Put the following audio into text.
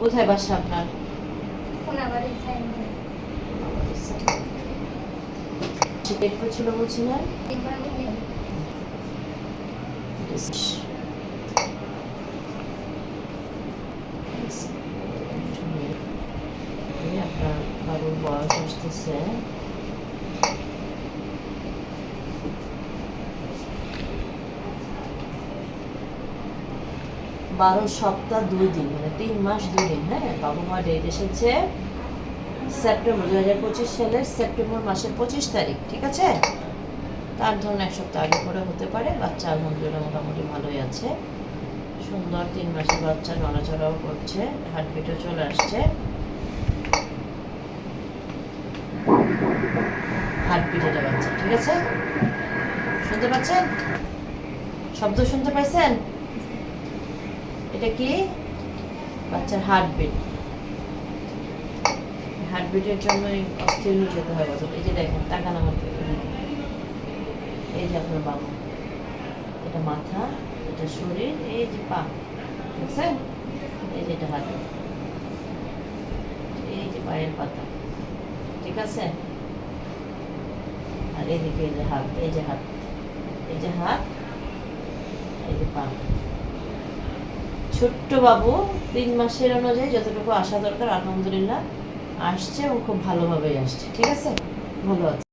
কোথায় বাসা আপনার? পেট করছিল আপনার বাবুর বয়স আসতেছে। বারো সপ্তাহ দুই দিন মানে তিন মাস দুই দিন হ্যাঁ? বাবা মা ডেট এসেছে সেপ্টেম্বর দু হাজার পঁচিশ সালের সেপ্টেম্বর মাসের পঁচিশ তারিখ, ঠিক আছে? তার ধরুন এক সপ্তাহ আগে করে হতে পারে, বাচ্চা আলহামদুলিল্লাহ মোটামুটি ভালোই আছে। সুন্দর তিন মাসের বাচ্চা, নড়াচড়াও করছে হার্টবিটও চলে আসছে। হার্টবিট এটা বাচ্চা, ঠিক আছে? শুনতে পাচ্ছেন? শব্দ শুনতে পাইছেন? এটা কি? বাচ্চার হার্টবিট হার্টবিটের জন্যই অস্থির হয়ে যেতে হয় কথা এই যে দেখেন আমাকে এদিকে। এই যে আপনার বাবু। এটা মাথা, এটা শরীর, এই যে পা। বুঝছেন এই যে এটা হাত এই যে পায়ের পাতা। ঠিক আছে? আর এদিকে এই যে হাত এই যে হাত এই যে হাত এই যে পা। ছোট্ট বাবু তিন মাসের অনুযায়ী যতটুকু আসা দরকার, আলহামদুলিল্লাহ, আসছে এবং খুব ভালোভাবেই আসছে, ঠিক আছে? ভালো আছে